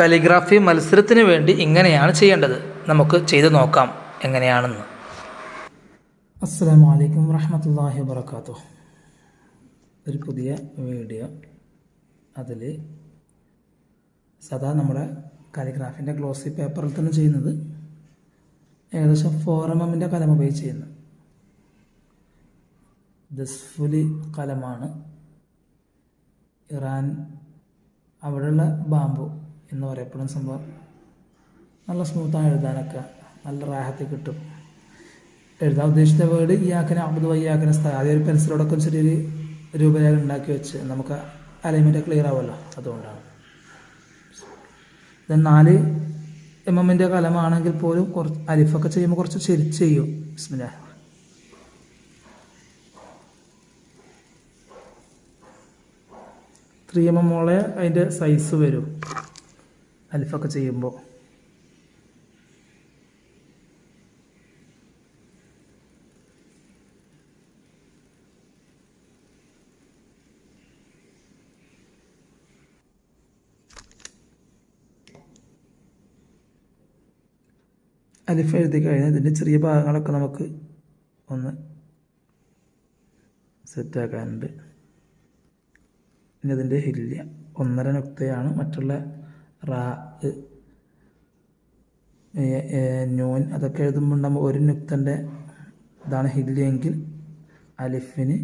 Calligraphy മത്സരത്തിന് വേണ്ടി ഇങ്ങനെയാണ് ചെയ്യേണ്ടത്. നമുക്ക് ചെയ്തു നോക്കാം എങ്ങനെയാണെന്ന്. അസ്സാം വലൈക്കും വറഹമത്തല്ലാഹി വാബർക്കാത്തു ഒരു പുതിയ വീഡിയോ അതിൽ സദാ നമ്മുടെ കാലിഗ്രാഫിന്റെ ഗ്ലോസി പേപ്പറിൽ തന്നെ ചെയ്യുന്നത്. ഏകദേശം ഫോർ എം എമ്മിന്റെ കലം ഉപയോഗിച്ച് ചെയ്യുന്നു ദസ്ഫുലി കലമാണ്. ഇറാൻ അവിടെയുള്ള ബാമ്പു. എന്ന് പറയപ്പെടുന്ന സംഭവം നല്ല സ്മൂത്താണ് എഴുതാനൊക്കെ നല്ല റാഹത്തിൽ കിട്ടും. എഴുതാൻ ഉദ്ദേശിച്ച വേർഡ് ഈ ആക്കനെ അമ്പത് വൈ വയ്യാക്കനെ സ്ഥലം അതേ ഒരു പെൻസിലോടൊക്കെ ചെറിയൊരു രൂപരേഖ ഉണ്ടാക്കി വെച്ച് നമുക്ക് അലൈൻമെന്റ് ക്ലിയർ ആവുമല്ലോ. അതുകൊണ്ടാണ്. ഇത് നാല് എം എമ്മിന്റെ കലമാണെങ്കിൽ പോലും കുറച്ച് അരിഫൊക്കെ ചെയ്യുമ്പോൾ കുറച്ച് ചെരിച്ച് ചെയ്യും. ബിസ്മില്ല. ത്രീ എം എം മോളെ അതിന്റെ സൈസ് വരും. അലിഫൊക്കെ ചെയ്യുമ്പോൾ. അലിഫ് എഴുതി കഴിഞ്ഞാൽ ഇതിന്റെ ചെറിയ ഭാഗങ്ങളൊക്കെ നമുക്ക് ഒന്ന് സെറ്റാക്കാനുണ്ട്. പിന്നെ ഇതിന്റെ ഹില്ല ഒന്നര നുക്തയാണ്. മറ്റുള്ള റാ ന്യൂൻ അതൊക്കെ എഴുതുമ്പോൾ നമ്മൾ ഒരു നുക്തന്റെ ഇതാണ് ഹില്യെങ്കിൽ അലിഫിന്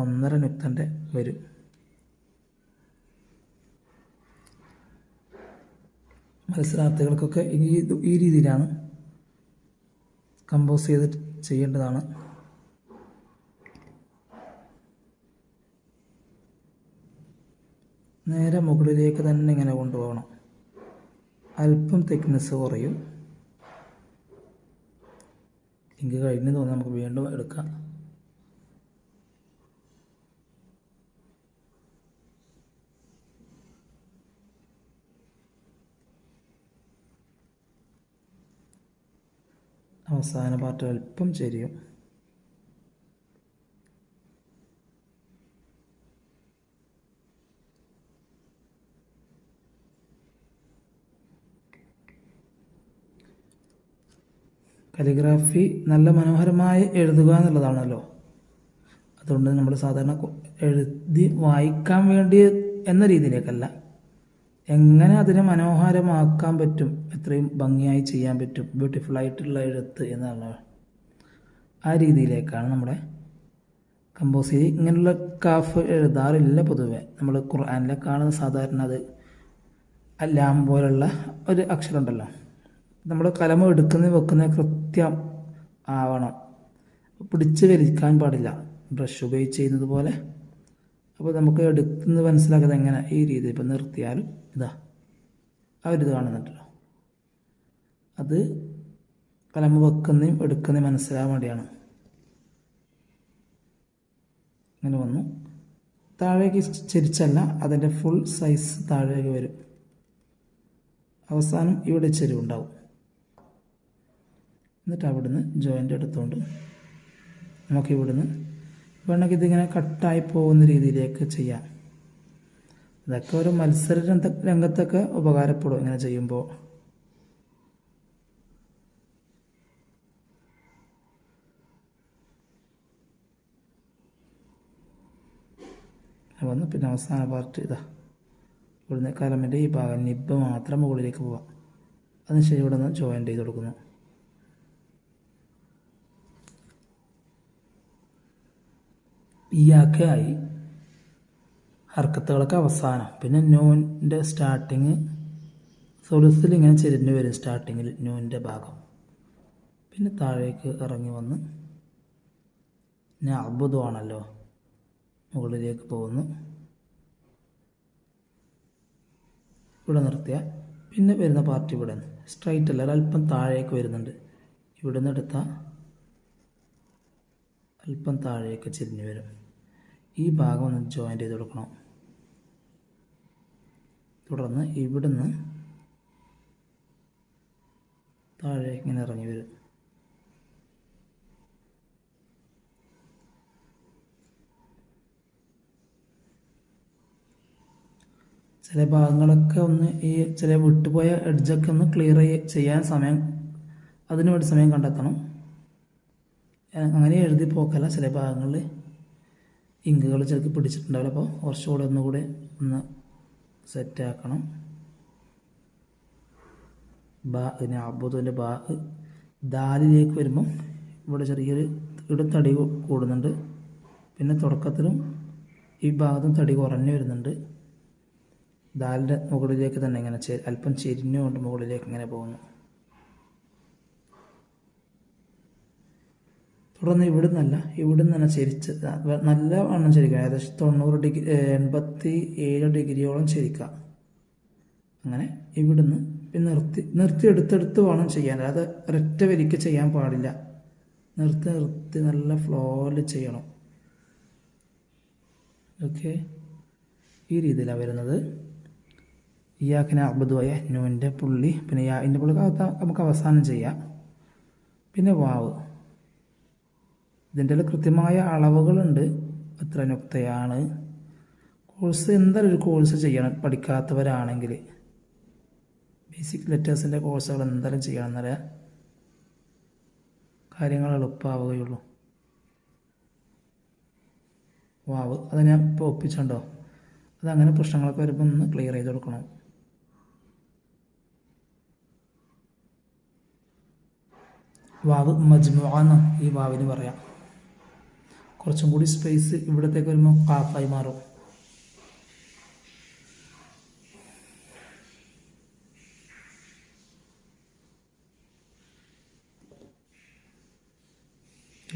ഒന്നര നുക്തന്റെ വരും. മത്സരാർത്ഥികൾക്കൊക്കെ ഈ ഈ രീതിയിലാണ് കമ്പോസ് ചെയ്ത് ചെയ്യേണ്ടതാണ്. നേരെ മുകളിലേക്ക് തന്നെ ഇങ്ങനെ കൊണ്ടുപോകണം. അല്പം തിക്നെസ് കുറയും. ഇങ്ക് കഴിഞ്ഞ് തോന്നുന്നു നമുക്ക് വീണ്ടും എടുക്കാം. അവസാന പാർട്ട് അല്പം ചെരിയും. കലിഗ്രാഫി നല്ല മനോഹരമായി എഴുതുക എന്നുള്ളതാണല്ലോ. അതുകൊണ്ട് നമ്മൾ സാധാരണ എഴുതി വായിക്കാൻ വേണ്ടി എന്ന രീതിയിലേക്കല്ല. എങ്ങനെ അതിനെ മനോഹരമാക്കാൻ പറ്റും എത്രയും ഭംഗിയായി ചെയ്യാൻ പറ്റും ബ്യൂട്ടിഫുൾ ആയിട്ടുള്ള എഴുത്ത് എന്നാണ് ആ രീതിയിലേക്കാണ് നമ്മുടെ കമ്പോസ് ചെയ്ത് ഇങ്ങനെയുള്ള കാഫ് എഴുതാറില്ല പൊതുവെ. നമ്മൾ ഖുർആാനിലെ കാണുന്ന സാധാരണ അത് അല്ലാം പോലുള്ള ഒരു അക്ഷരം ഉണ്ടല്ലോ നമ്മൾ കലമ എടുക്കുന്ന വെക്കുന്ന കൃത്യം ആവണം. പിടിച്ച് വലിക്കാൻ പാടില്ല. ബ്രഷ് ഉപയോഗിച്ച് ചെയ്യുന്നത് പോലെ. അപ്പോൾ നമുക്ക് എടുക്കുന്നത് മനസ്സിലാക്കുന്നത് എങ്ങനെ ഈ രീതി ഇപ്പം നിർത്തിയാലും ഇതാ. ഇത് കാണുന്നുണ്ടല്ലോ. അത് കലമ വെക്കുന്നതും എടുക്കുന്നതും മനസ്സിലാകാൻ വേണ്ടിയാണ്. അങ്ങനെ വന്നു. താഴേക്ക് ചെരിച്ചല്ല അതിന്റെ ഫുൾ സൈസ് താഴേക്ക് വരും. അവസാനം ഇവിടെ ചെരിവുണ്ടാവും. എന്നിട്ട് അവിടുന്ന് ജോയിന്റ് എടുത്തുകൊണ്ട് നമുക്ക് ഇവിടുന്ന് വേണമെങ്കിൽ ഇതിങ്ങനെ കട്ടായി പോകുന്ന രീതിയിലേക്ക് ചെയ്യാം. ഇതൊക്കെ ഒരു മത്സര രംഗ- രംഗത്തൊക്കെ ഉപകാരപ്പെടും ഇങ്ങനെ ചെയ്യുമ്പോൾ വന്ന് പിന്നെ അവസാന പാർട്ട് ഇതാ. ഇവിടുന്ന് കലമിന്റെ ഈ ഭാഗം നിബ് മാത്രം മുകളിലേക്ക് പോവാം. അതിനുശേഷം ഇവിടെ നിന്ന് ജോയിന്റ് ചെയ്ത് കൊടുക്കുന്നു. ഇയാക്കെ ആയി. ഹർക്കത്തുകളൊക്കെ അവസാനം. പിന്നെ നൂന്റെ സ്റ്റാർട്ടിങ് സൊലുസിൽ ഇങ്ങനെ ചെരിഞ്ഞ് വരും സ്റ്റാർട്ടിങ്ങിൽ നൂന്റെ ഭാഗം. പിന്നെ താഴേക്ക് ഇറങ്ങി വന്ന് ഞാൻ അത്ഭുതമാണല്ലോ മുകളിലേക്ക് പോകുന്നു. ഇവിടെ നിർത്തിയ. പിന്നെ വരുന്ന പാർട്ടി ഇവിടെ നിന്ന്. സ്ട്രൈറ്റ് അല്ല അല്പം താഴേക്ക് വരുന്നുണ്ട്. ഇവിടെ നിന്ന് എടുത്താൽ അല്പം താഴേക്ക് ചെരിഞ്ഞ് വരും. ഈ ഭാഗം ഒന്ന് ജോയിന്റ് ചെയ്ത് കൊടുക്കണം. തുടർന്ന് ഇവിടുന്ന് താഴെ ഇങ്ങനെ ഇറങ്ങി വരും. ചില ഭാഗങ്ങളൊക്കെ ഒന്ന് ഈ ചില വിട്ടുപോയ എഡ്ജൊക്കെ ഒന്ന് ക്ലിയർ ചെയ്യാൻ സമയം അതിനു വേണ്ടി സമയം കണ്ടെത്തണം. അങ്ങനെ എഴുതി പോക്കല്ല ചില ഭാഗങ്ങളിൽ ഇങ്കുകൾ ചിലക്ക് പിടിച്ചിട്ടുണ്ടാവില്ല. അപ്പോൾ കുറച്ചുകൂടെ ഒന്നുകൂടി ഒന്ന് സെറ്റാക്കണം ബാ പിന്നെ അബുദുവിന്റെ ബാ ദാലിലേക്ക് വരുമ്പം ഇവിടെ ചെറിയൊരു ഇവിടെ തടി കൂടുന്നുണ്ട്. പിന്നെ തുടക്കത്തിലും ഈ ഭാഗത്തും തടി കുറഞ്ഞു വരുന്നുണ്ട്. ദാലിന്റെ മുകളിലേക്ക് തന്നെ ഇങ്ങനെ അല്പം ചെരിഞ്ഞുകൊണ്ട് മുകളിലേക്ക് ഇങ്ങനെ പോകുന്നു. തുടർന്ന് ഇവിടുന്നല്ല നിന്നല്ല ഇവിടെ തന്നെ ചെരിച്ച് നല്ല വണ്ണം ചെരിക്കുക. ഏകദേശം തൊണ്ണൂറ് ഡിഗ്രി എൺപത്തി ഏഴ് ഡിഗ്രിയോളം ചെരിക്കുക. അങ്ങനെ ഇവിടുന്ന് പിന്നെ നിർത്തി നിർത്തി എടുത്തെടുത്ത് വേണം ചെയ്യാൻ. അത് ഒരൊറ്റ വലിക്ക് ചെയ്യാൻ പാടില്ല. നിർത്തി നിർത്തി നല്ല ഫ്ലോയിൽ ചെയ്യണം. ഓക്കെ. ഈ രീതിയിലാണ് വരുന്നത്. ഇയാക്കിനെ അബുദുമായ നൂന്റെ പുള്ളി. പിന്നെ ഇതിന്റെ പുള്ളി നമുക്ക് അവസാനം ചെയ്യാം. പിന്നെ വാവ്. ഇതിന്റെ കൃത്യമായ അളവുകളുണ്ട്. എത്ര നുക്തയാണ്. കോഴ്സ് എന്തായാലും ഒരു കോഴ്സ് ചെയ്യണം. പഠിക്കാത്തവരാണെങ്കിൽ ബേസിക് ലെറ്റേഴ്സിന്റെ കോഴ്സുകൾ എന്തായാലും ചെയ്യണം എന്നാലേ കാര്യങ്ങൾ എളുപ്പമാവുകയുള്ളൂ വാവ് അത് ഞാൻ ഇപ്പോൾ ഒപ്പിച്ചുണ്ടോ? അതങ്ങനെ പ്രശ്നങ്ങളൊക്കെ വരുമ്പോൾ ഒന്ന് ക്ലിയർ ചെയ്ത് കൊടുക്കണം. വാവ് മജ്മുഅന്ന് ഈ വാവിന് പറയാം. കുറച്ചും കൂടി സ്പേസ് ഇവിടത്തേക്ക് വരുമ്പോൾ കാഫായി മാറും.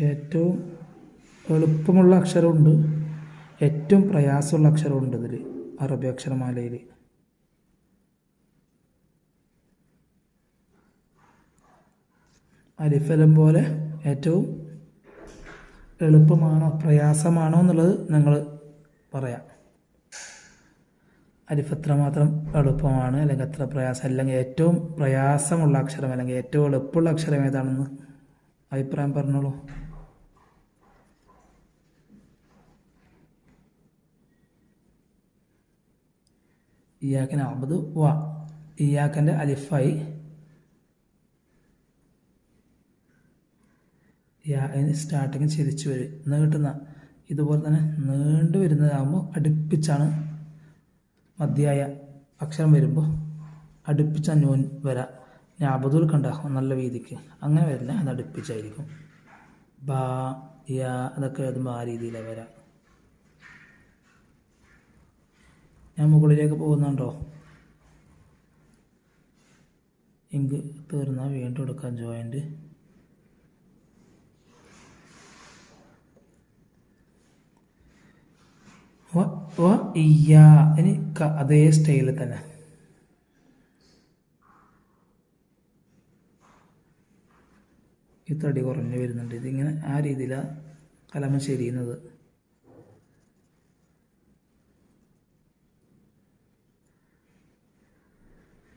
ഏറ്റവും എളുപ്പമുള്ള അക്ഷരമുണ്ട്. ഏറ്റവും പ്രയാസമുള്ള അക്ഷരമുണ്ട് ഇതിൽ അറബി അക്ഷരമാലയിൽ അരിഫലം പോലെ ഏറ്റവും എളുപ്പമാണോ പ്രയാസമാണോ എന്നുള്ളത് നിങ്ങൾ പറയാം. അരിഫ് എത്രമാത്രം എളുപ്പമാണ് അല്ലെങ്കിൽ എത്ര പ്രയാസം അല്ലെങ്കിൽ ഏറ്റവും പ്രയാസമുള്ള അക്ഷരം അല്ലെങ്കിൽ ഏറ്റവും എളുപ്പമുള്ള അക്ഷരം ഏതാണെന്ന് അഭിപ്രായം പറഞ്ഞോളൂ. ഇയാക്കിന് അബദ് വ ഇയാക്കന്റെ അലിഫായി യാ അതിന് സ്റ്റാർട്ടിങ് ചിരിച്ച് വരും. നീട്ടുന്ന ഇതുപോലെ തന്നെ നീണ്ടു വരുന്നതാകുമ്പോൾ അടുപ്പിച്ചാണ് മധ്യായ അക്ഷരം വരുമ്പോൾ അടുപ്പിച്ച നൂൻ വരാ ഞാബദുൽ കണ്ടാകും നല്ല രീതിക്ക്. അങ്ങനെ വരില്ല അത് അടുപ്പിച്ചായിരിക്കും. ബാ യാ അതൊക്കെ എഴുതുമ്പോൾ ആ രീതിയിലാണ് വരാം. ഞാൻ മുകളിലേക്ക് പോകുന്നുണ്ടോ? ഇങ്ക് തീർന്നാൽ വീണ്ടും എടുക്കാം ജോയിന്റ് വ ഇനി അതേ സ്റ്റൈലിൽ തന്നെ. ഈ തടി കുറഞ്ഞു വരുന്നുണ്ട്. ഇതിങ്ങനെ ആ രീതിയിലാണ് കലമ ശരിയുന്നത്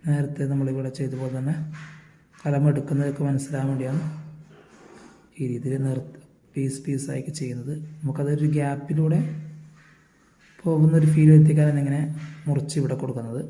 നേരത്തെ നമ്മളിവിടെ ചെയ്ത പോലെ തന്നെ കലം എടുക്കുന്നതൊക്കെ മനസ്സിലാകാൻ വേണ്ടിയാണ് ഈ രീതിയിൽ നിർത്തി പീസ് ആയിട്ട് ചെയ്യുന്നത്. നമുക്കതൊരു ഗ്യാപ്പിലൂടെ പോകുന്ന ഒരു ഫീൽ എത്തിക്കാനാണ് ഇങ്ങനെ മുറിച്ച് ഇവിടെ കൊടുക്കുന്നത്.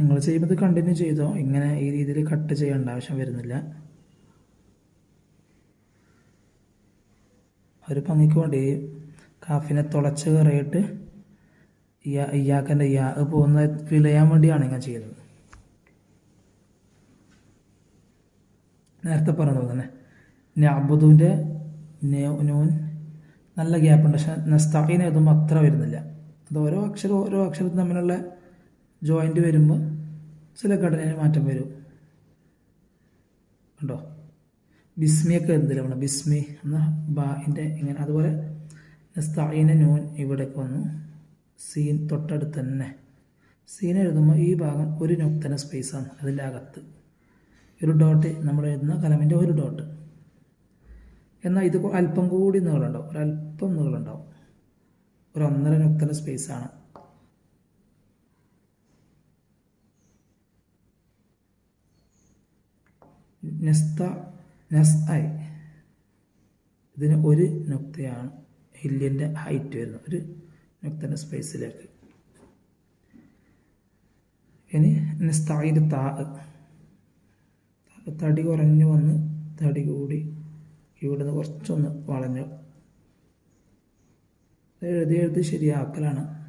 നിങ്ങൾ ചെയ്യുന്നത് കണ്ടിന്യൂ ചെയ്തോ? ഇങ്ങനെ ഈ രീതിയിൽ കട്ട് ചെയ്യേണ്ട ആവശ്യം വരുന്നില്ല. ഒരു പങ്കിക്ക് വേണ്ടി കാഫിനെ തുളച്ച് കയറിയിട്ട് ഇയാ ഇയാക്കന്റെ ഇയാ പോകുന്ന ഫീൽ ചെയ്യാൻ വേണ്ടിയാണ് ഞാൻ ചെയ്യുന്നത്. നേരത്തെ പറഞ്ഞത് തന്നെ ഞാബുദുവിന്റെ നൂൻ നല്ല ഗ്യാപ്പ് ഉണ്ട്. പക്ഷെ നസ്താഖീൻ എഴുതുമ്പോൾ അത്ര വരുന്നില്ല. അത് ഓരോ അക്ഷരം ഓരോ അക്ഷരത്തിൽ തമ്മിലുള്ള ജോയിന്റ് വരുമ്പോൾ ചില ഘടനയിൽ മാറ്റം വരും. കണ്ടോ? ബിസ്മിയൊക്കെ എന്തിലും വേണം ബിസ്മി എന്ന ബാന്റെ ഇങ്ങനെ അതുപോലെ നസ്തായിന്റെ നൂൻ ഇവിടേക്ക് വന്നു. സീൻ തൊട്ടടുത്ത് തന്നെ. സീൻ എഴുതുമ്പോൾ ഈ ഭാഗം ഒരു നൊക്തന സ്പേസാണ് അതിന്റെ അകത്ത്. ഒരു ഡോട്ട് നമ്മൾ എഴുതുന്ന കലമിന്റെ ഒരു ഡോട്ട് എന്നാൽ ഇത് അല്പം കൂടി നീളുണ്ടാവും ഒരല്പം നീളുണ്ടാവും ഒരു ഒന്നര നൊക്തന സ്പേസാണ് നെസ്ത നെസ് ഐ ഇതിന് ഒരു നുക്തയാണ്. ഹില്ലിന്റെ ഹൈറ്റ് വരുന്നത് ഒരു നുക്തന്റെ സ്പേസിലേക്ക്. ഇനി നെസ്തായി താ. തടി കുറഞ്ഞു വന്ന് തടി കൂടി ഇവിടെ നിന്ന് കുറച്ചൊന്ന് വളഞ്ഞു. എഴുതി എഴുതി ശരിയാക്കലാണ്.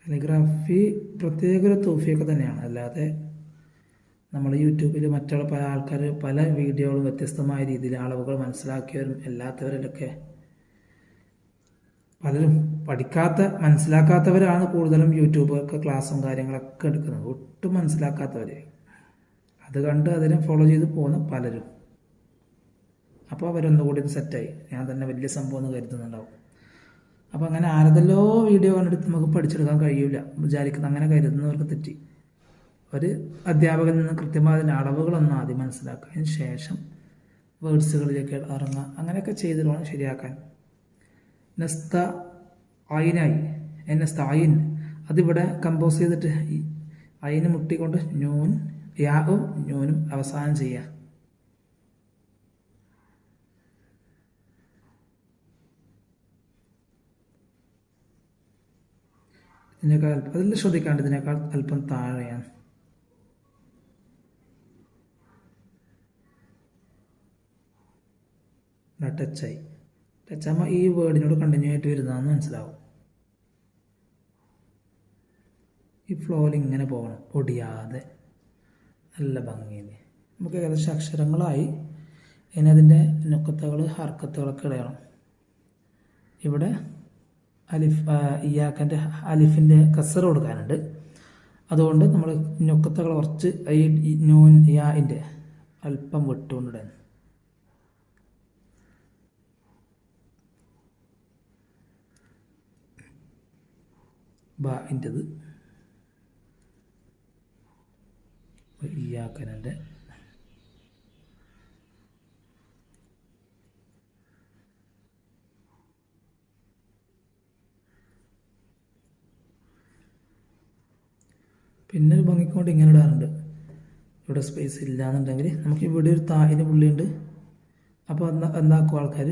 കാലിഗ്രാഫി പ്രത്യേക ഒരു തോഫിയൊക്കെ തന്നെയാണ്. അല്ലാതെ നമ്മൾ യൂട്യൂബിൽ മറ്റുള്ള പല ആൾക്കാർ പല വീഡിയോകളും വ്യത്യസ്തമായ രീതിയിൽ അളവുകൾ മനസ്സിലാക്കിയവരും അല്ലാത്തവരിലൊക്കെ പലരും പഠിക്കാത്ത മനസ്സിലാക്കാത്തവരാണ് കൂടുതലും യൂട്യൂബൊക്കെ ക്ലാസ്സും കാര്യങ്ങളൊക്കെ എടുക്കുന്നത്. ഒട്ടും മനസ്സിലാക്കാത്തവർ അത് കണ്ട് അതിനെ ഫോളോ ചെയ്ത് പോകുന്ന പലരും. അപ്പോൾ അവരൊന്നുകൂടി സെറ്റായി ഞാൻ തന്നെ വലിയ സംഭവം എന്ന് കരുതുന്നുണ്ടാവും. അപ്പോൾ അങ്ങനെ ആരതെല്ലോ വീഡിയോ കണ്ടെടുത്ത് നമുക്ക് പഠിച്ചെടുക്കാൻ കഴിയില്ല വിചാരിക്കുന്ന. അങ്ങനെ കരുതുന്നവർക്ക് തെറ്റി. ഒരു അധ്യാപകനിൽ നിന്ന് കൃത്യമായ അതിന്റെ അളവുകളൊന്നും ആദ്യം മനസ്സിലാക്കുക അതിന് ശേഷം വേർഡ്സുകളിലേക്ക് ഇറങ്ങുക. അങ്ങനെയൊക്കെ ചെയ്തിട്ട് വേണം ശരിയാക്കാൻ. നസ്ത അയിനായി നസ്ത അയിൻ അതിവിടെ കമ്പോസ് ചെയ്തിട്ട് ഈ അയിന് മുട്ടിക്കൊണ്ട് ന്യൂൻ യാവും ന്യൂനും അവസാനം ചെയ്യുക. ഇതിനേക്കാൾ അതിൽ ശ്രദ്ധിക്കാണ്ട് ഇതിനേക്കാൾ അല്പം താഴെയാണ്. ടച്ചായി ടച്ചാകുമ്പോൾ ഈ വേർഡിനോട് കണ്ടിന്യൂ ആയിട്ട് വരുന്നതെന്ന് മനസ്സിലാവും. ഈ ഫ്ലോയിൽ ഇങ്ങനെ പോകണം. ഒടിയാതെ നല്ല ഭംഗിയിൽ നമുക്ക് ഏകദേശം അക്ഷരങ്ങളായി. ഇനി അതിന്റെ നുക്കത്തുകൾ ഹർക്കത്തുകളൊക്കെ ഇടയണം ഇവിടെ അലിഫ് ഇയാക്കന്റെ അലിഫിന്റെ കസർ കൊടുക്കാനുണ്ട്. അതുകൊണ്ട് നമ്മൾ നുക്കത്തുകൾ കുറച്ച് ഈ നൂൻ യാന്റെ അല്പം വിട്ടുകൊണ്ടിടുന്നു ബാന്റെത് ഇയാക്കനന്റെ പിന്നെ ഒരു ഭംഗിക്കൊണ്ട് ഇങ്ങനെ ഇടാറുണ്ട്. ഇവിടെ സ്പേസ് ഇല്ല എന്നുണ്ടെങ്കിൽ നമുക്ക് ഇവിടെ ഒരു താഹിന് പുള്ളിയുണ്ട്. അപ്പോൾ എന്താ എന്താക്കും ആൾക്കാർ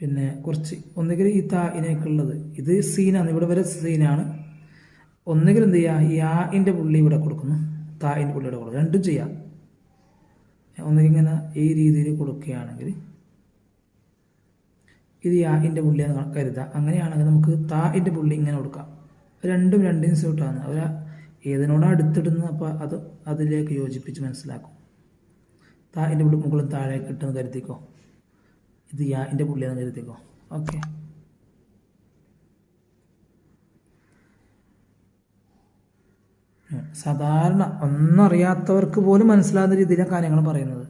പിന്നെ കുറച്ച് ഒന്നുകിൽ ഈ തായിനൊക്കെ ഉള്ളത്. ഇത് സീനാണ്. ഇവിടെ വരെ സീനാണ്. ഒന്നുകിൽ എന്ത് ചെയ്യുക ഈ ആന്റെ പുള്ളി ഇവിടെ കൊടുക്കുന്നു. താന്റെ പുള്ളി ഇവിടെ കൊടുക്കും രണ്ടും ചെയ്യാം. ഒന്നുകിൽ ഇങ്ങനെ ഈ രീതിയിൽ കൊടുക്കുകയാണെങ്കിൽ ഇത് യാന്റെ പുള്ളിയാന്ന് കരുതാം അങ്ങനെയാണെങ്കിൽ നമുക്ക് തായിന്റെ പുള്ളി ഇങ്ങനെ കൊടുക്കാം. രണ്ടും രണ്ടിനും സ്യൂട്ടാണ് അവർ ഏതിനോടാണ് അടുത്തിടുന്നത്? അപ്പോൾ അത് അതിലേക്ക് യോജിപ്പിച്ച് മനസ്സിലാക്കും. തായിന്റെ പുള്ളി മുകളിൽ താഴേക്ക് ഇട്ടെന്ന് കരുതിക്കോ? ഇത് യാന്റെ പുള്ളിയാന്ന് കരുതിക്കോ ഓക്കെ. സാധാരണ ഒന്നറിയാത്തവർക്ക് പോലും മനസ്സിലാകുന്ന രീതിയിലാണ് കാര്യങ്ങൾ പറയുന്നത്.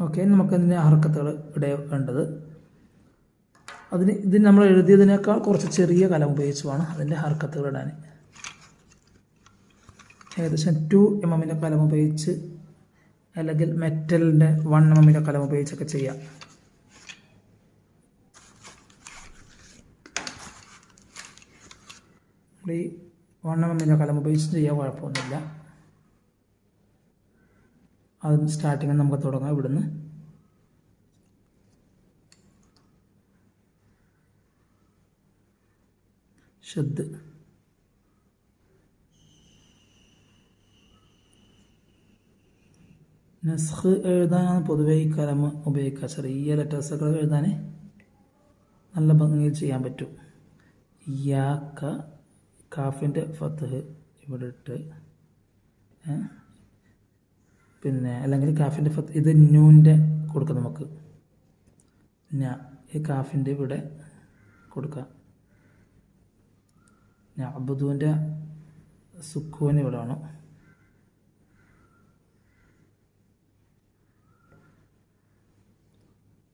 ഓക്കെ നമുക്കതിന്റെ ഹർക്കത്തുകൾ ഇവിടെ വേണ്ടത് അതിന് ഇത് നമ്മൾ എഴുതിയതിനേക്കാൾ കുറച്ച് ചെറിയ കലം ഉപയോഗിച്ച് വേണം അതിന്റെ ഹർക്കത്തുകൾ ഇടാൻ. ഏകദേശം ടു എം എമ്മിന്റെ കലം ഉപയോഗിച്ച് അല്ലെങ്കിൽ മെറ്റലിന്റെ വൺ എമ്മിന്റെ കലം ഉപയോഗിച്ചൊക്കെ ചെയ്യാം. ഈ വൺ എമ്മിന്റെ കലം ഉപയോഗിച്ച് ചെയ്യാൻ കുഴപ്പമൊന്നുമില്ല. അത് സ്റ്റാർട്ടിങ്ങിൽ നമുക്ക് തുടങ്ങാം ഇവിടുന്ന്. ഷദ്. നസ്ഖ് എഴുതാനാണ് പൊതുവേ ഈ കലം ഉപയോഗിക്കുക. ചെറിയ ലെറ്റേഴ്സൊക്കെ എഴുതാൻ നല്ല ഭംഗിയിൽ ചെയ്യാൻ പറ്റും. യാക്ക കാഫിന്റെ ഫത്ത് ഇവിടെ ഇട്ട് പിന്നെ അല്ലെങ്കിൽ കാഫിന്റെ ഫത്ത് ഇത് ന്യൂന്റെ കൊടുക്കാം നമുക്ക്. ഞാ ഈ കാഫിന്റെ ഇവിടെ കൊടുക്കാം. ഞാൻ അബുദുവിന്റെ സുക്കൂന് ഇവിടെ വേണം.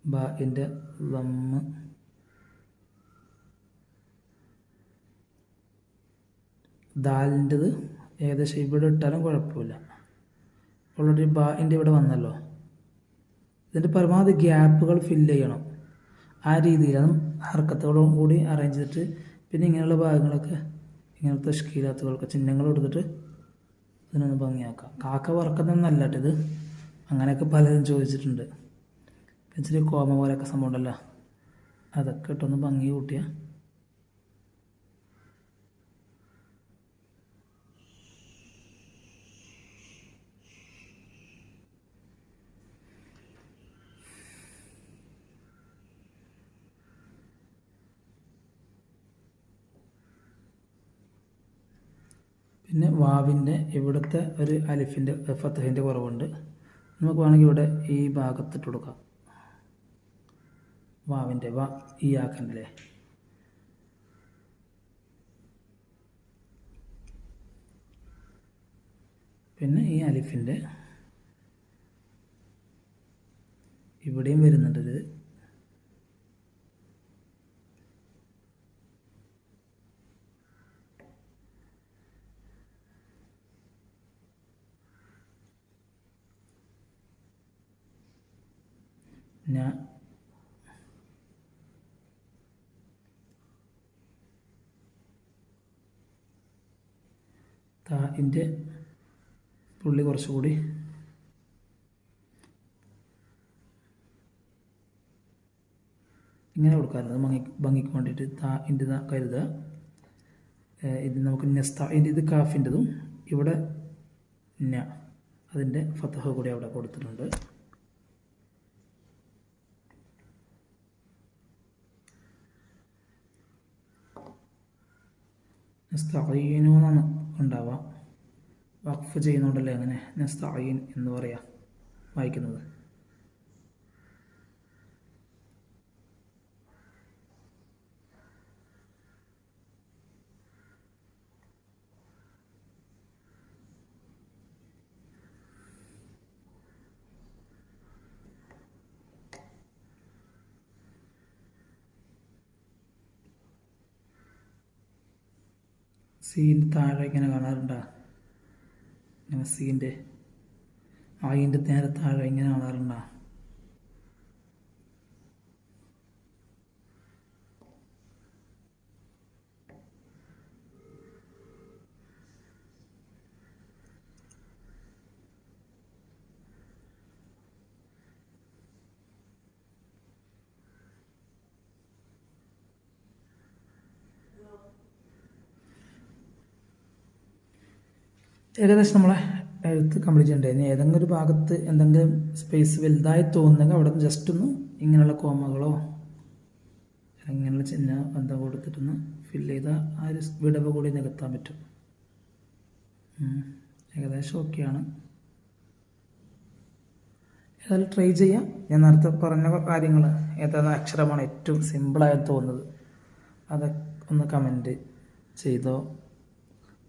ബാന്റെ ലമ്മ് ദാലിന്റെത് ഏകദേശം ഇവിടെ ഇട്ടാലും കുഴപ്പമില്ല. ഓൾറെഡി ബാന്റെ ഇവിടെ വന്നല്ലോ. ഇതിന്റെ പരമാവധി ഗ്യാപ്പുകൾ ഫില്ല് ചെയ്യണം. ആ രീതിയിലാണ് ഹർക്കത്തുകളും കൂടി അറേഞ്ച് ചെയ്തിട്ട് പിന്നെ ഇങ്ങനെയുള്ള ഭാഗങ്ങളൊക്കെ ഇങ്ങനത്തെ ഷ്കീലാത്തുകളൊക്കെ ചിഹ്നങ്ങൾ കൊടുത്തിട്ട് ഇതിനൊന്ന് ഭംഗിയാക്കാം. കാക്ക വറക്കുന്നൊന്നല്ല ഇത്. അങ്ങനെയൊക്കെ പലരും ചോദിച്ചിട്ടുണ്ട്. ഇച്ചിരി കോമ പോലെയൊക്കെ സംഭവം ഉണ്ടല്ലോ. അതൊക്കെ ഇട്ടൊന്ന് ഭംഗി കൂട്ടിയ. പിന്നെ വാവിന്റെ ഇവിടുത്തെ ഒരു അലിഫിന്റെ ഫത്തഹിന്റെ കുറവുണ്ട്. നമുക്ക് വേണമെങ്കിൽ ഇവിടെ ഈ ഭാഗത്തിട്ട് കൊടുക്കാം. വാവിന്റെ വ ഈ ആക്കണ്ടല്ലേ? പിന്നെ ഈ അലിഫിന്റെ ഇവിടെയും വരുന്നുണ്ട് ഇത്. ഞാൻ താന്റെ പുള്ളി കുറച്ചുകൂടി ഇങ്ങനെ കൊടുക്കാറുണ്ട്. ഭംഗി ഭംഗിക്ക് വേണ്ടിയിട്ട് താ ഇന്റെ കരുതുക. ഇത് നമുക്ക് നെസ്ത ഇതിന്റെ ഇത് കാഫിന്റെതും ഇവിടെ ന അതിന്റെ ഫത്തഹ കൂടി അവിടെ കൊടുത്തിട്ടുണ്ട്. നെസ്തീനു എന്നാണ് ഉണ്ടാവുക വഖഫ് ചെയ്യുന്നതുകൊണ്ടല്ലേ അങ്ങനെ നെസ്തായിൻ എന്ന് പറയാം വായിക്കുന്നത്. സീന്റെ താഴെ ഇങ്ങനെ കാണാറുണ്ടോ? ഇങ്ങനെ സീന്റെ ആയിന്റെ നേരെ താഴെ ഇങ്ങനെ കാണാറുണ്ടോ. ഏകദേശം നമ്മളെ എഴുത്ത് കംപ്ലീറ്റ് ഇനി ഏതെങ്കിലും ഒരു ഭാഗത്ത് എന്തെങ്കിലും സ്പേസ് വലുതായി തോന്നുന്നെങ്കിൽ അവിടെ ജസ്റ്റ് ഒന്ന് ഇങ്ങനെയുള്ള കോമകളോ ഇങ്ങനെയുള്ള ചിഹ്ന എന്താ കൊടുത്തിട്ടൊന്ന് ഫില്ല് ചെയ്ത ആ ഒരു വിടവ് കൂടി നികത്താൻ പറ്റും. ഏകദേശം ഓക്കെയാണ് ഏതായാലും ട്രൈ ചെയ്യാം. ഞാൻ നേരത്തെ പറഞ്ഞ കാര്യങ്ങൾ ഏതാണ് അക്ഷരമാണ് ഏറ്റവും സിമ്പിളായി തോന്നുന്നത്. അതൊക്കെ ഒന്ന് കമന്റ് ചെയ്തോ?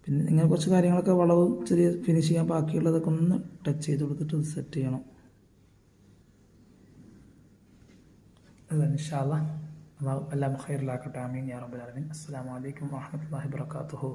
പിന്നെ ഇങ്ങനെ കുറച്ച് കാര്യങ്ങളൊക്കെ വളവ് ചെറിയ ഫിനിഷ് ചെയ്യാൻ ബാക്കിയുള്ളതൊക്കെ ഒന്ന് ടച്ച് ചെയ്ത് കൊടുത്തിട്ട് സെറ്റ് ചെയ്യണം. അതാണ് ഇൻഷാല്ല അള്ളാഹു എല്ലാം ഹൈറിലാക്കട്ടെ ആമീൻ ആലമീൻ. അസ്സലാമു അലൈക്കും വറഹ്മത്തുള്ളാഹി വബറകാതുഹു.